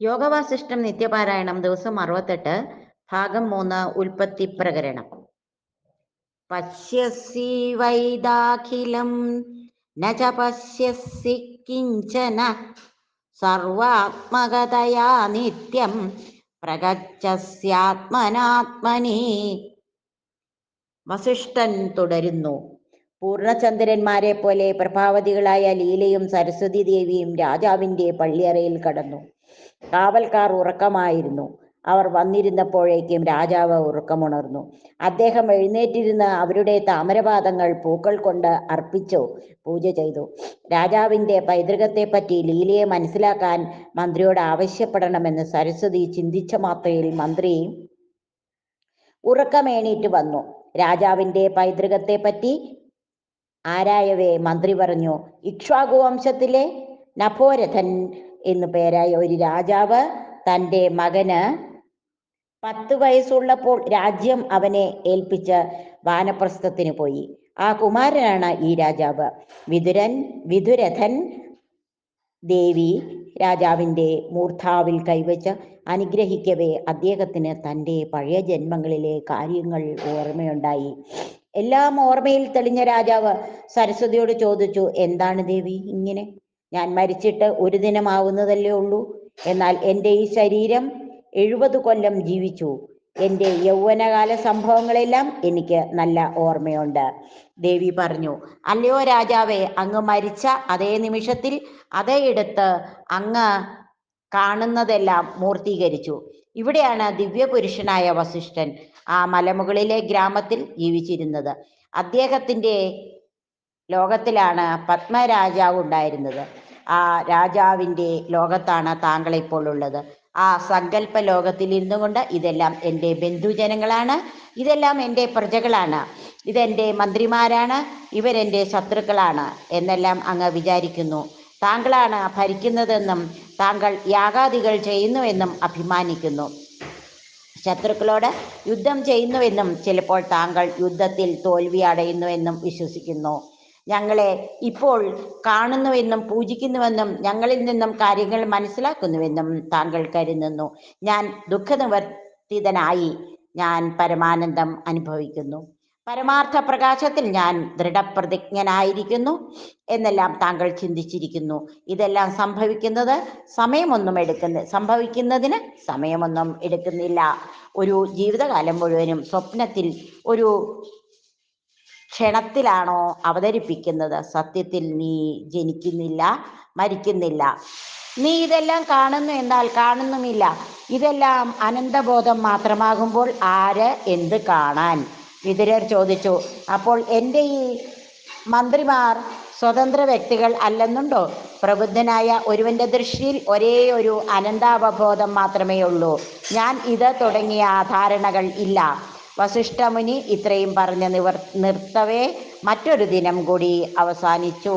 യോഗവാസിഷ്ടം നിത്യപാരായണം ദിവസം അറുപത്തെട്ട് ഭാഗം മൂന്ന് ഉൽപ്പത്തി പ്രകരണം. പശ്യസി വൈദാഖിലം ന പശ്യസി കിഞ്ചന സർവാത്മകതയാ നിത്യം പ്രകച്ചസ്യാത്മനാത്മനി വസിഷ്ഠൻ തുടരുന്നു. പൂർണചന്ദ്രന്മാരെ പോലെ പ്രഭാവതികളായ ലീലയും സരസ്വതി ദേവിയും രാജാവിന്റെ പള്ളിയറയിൽ കടന്നു. കാവൽക്കാർ ഉറക്കമായിരുന്നു. അവർ വന്നിരുന്നപ്പോഴേക്കും രാജാവ് ഉറക്കമുണർന്നു. അദ്ദേഹം എഴുന്നേറ്റിരുന്ന് അവരുടെ താമരപാദങ്ങൾ പൂക്കൾ കൊണ്ട് അർപ്പിച്ചു പൂജ ചെയ്തു. രാജാവിന്റെ പൈതൃകത്തെപ്പറ്റി ലീലയെ മനസ്സിലാക്കാൻ മന്ത്രിയോട് ആവശ്യപ്പെടണമെന്ന് സരസ്വതി ചിന്തിച്ച മാത്രയിൽ മന്ത്രി ഉറക്കമേണീറ്റ് വന്നു. രാജാവിന്റെ പൈതൃകത്തെപ്പറ്റി ആരായവേ മന്ത്രി പറഞ്ഞു ഇക്ഷ്വാകു വംശത്തിലെ നഭോരഥൻ എന്നു പേരായ ഒരു രാജാവ് തന്റെ മകന് പത്ത് വയസ്സുള്ളപ്പോൾ രാജ്യം അവനെ ഏൽപ്പിച്ച് വാനപ്രസ്ഥത്തിന് പോയി. ആ കുമാരനാണ് ഈ രാജാവ്. വിതുരൻ വിതുരഥൻ ദേവി രാജാവിന്റെ മൂർധാവിൽ കൈവച്ച് അനുഗ്രഹിക്കവേ അദ്ദേഹത്തിന് തന്റെ പഴയ ജന്മങ്ങളിലെ കാര്യങ്ങൾ ഓർമ്മയുണ്ടായി. എല്ലാം ഓർമ്മയിൽ തെളിഞ്ഞ രാജാവ് സരസ്വതിയോട് ചോദിച്ചു എന്താണ് ദേവി ഇങ്ങനെ? ഞാൻ മരിച്ചിട്ട് ഒരു ദിനമാവുന്നതല്ലേ ഉള്ളൂ. എന്നാൽ എന്റെ ഈ ശരീരം എഴുപത് കൊല്ലം ജീവിച്ചു. എന്റെ യൗവനകാല സംഭവങ്ങളെല്ലാം എനിക്ക് നല്ല ഓർമ്മയുണ്ട്. ദേവി പറഞ്ഞു അല്ലയോ രാജാവേ അങ്ങ് മരിച്ച അതേ നിമിഷത്തിൽ അതേ എടുത്ത് അങ്ങ് കാണുന്നതെല്ലാം മൂർത്തീകരിച്ചു. ഇവിടെയാണ് ദിവ്യപുരുഷനായ വസിഷ്ഠൻ ആ മലമുകളിലെ ഗ്രാമത്തിൽ ജീവിച്ചിരുന്നത്. അദ്ദേഹത്തിന്റെ ലോകത്തിലാണ് പത്മരാജാവ് ഉണ്ടായിരുന്നത്. ആ രാജാവിന്റെ ലോകത്താണ് താങ്കൾ ഇപ്പോൾ ഉള്ളത്. ആ സങ്കല്പ ലോകത്തിൽ ഇരുന്നു കൊണ്ട് ഇതെല്ലാം എന്റെ ബന്ധുജനങ്ങളാണ് ഇതെല്ലാം എന്റെ പ്രജകളാണ് ഇതെന്റെ മന്ത്രിമാരാണ് ഇവരെന്റെ ശത്രുക്കളാണ് എന്നെല്ലാം അങ്ങ് വിചാരിക്കുന്നു. താങ്കളാണ് ഭരിക്കുന്നതെന്നും താങ്കൾ യാഗാദികൾ ചെയ്യുന്നുവെന്നും അഭിമാനിക്കുന്നു. ശത്രുക്കളോട് യുദ്ധം ചെയ്യുന്നുവെന്നും ചിലപ്പോൾ താങ്കൾ യുദ്ധത്തിൽ തോൽവി അടയുന്നുവെന്നും വിശ്വസിക്കുന്നു. ഞങ്ങളെ ഇപ്പോൾ കാണുന്നുവെന്നും പൂജിക്കുന്നുവെന്നും ഞങ്ങളിൽ നിന്നും കാര്യങ്ങൾ മനസ്സിലാക്കുന്നുവെന്നും താങ്കൾ കരുതുന്നു. ഞാൻ ദുഃഖനിവർത്തിതനായി ഞാൻ പരമാനന്ദം അനുഭവിക്കുന്നു. പരമാർത്ഥ പ്രകാശത്തിൽ ഞാൻ ദൃഢപ്രതിജ്ഞനായിരിക്കുന്നു എന്നെല്ലാം താങ്കൾ ചിന്തിച്ചിരിക്കുന്നു. ഇതെല്ലാം സംഭവിക്കുന്നത് സമയമൊന്നും എടുക്കുന്ന സംഭവിക്കുന്നതിന് സമയമൊന്നും എടുക്കുന്നില്ല. ഒരു ജീവിതകാലം മുഴുവനും സ്വപ്നത്തിൽ ഒരു ക്ഷണത്തിലാണോ അവതരിപ്പിക്കുന്നത്? സത്യത്തിൽ നീ ജനിക്കുന്നില്ല മരിക്കുന്നില്ല. നീ ഇതെല്ലാം കാണുന്നു എന്നാൽ കാണുന്നുമില്ല. ഇതെല്ലാം അനന്തബോധം മാത്രമാകുമ്പോൾ ആര് എന്ത് കാണാൻ? വിതുരർ ചോദിച്ചു. അപ്പോൾ എന്റെ ഈ മന്ത്രിമാർ സ്വതന്ത്ര വ്യക്തികൾ അല്ലെന്നുണ്ടോ? പ്രബുദ്ധനായ ഒരുവന്റെ ദൃഷ്ടിയിൽ ഒരേ ഒരു അനന്താവബോധം മാത്രമേ ഉള്ളൂ ഞാൻ ഇത് തുടങ്ങിയ ധാരണകൾ ഇല്ല. വസിഷ്ഠമുനി ഇത്രയും പറഞ്ഞ് നിവർ നിർത്തവേ. മറ്റൊരു ദിനം കൂടി അവസാനിച്ചു.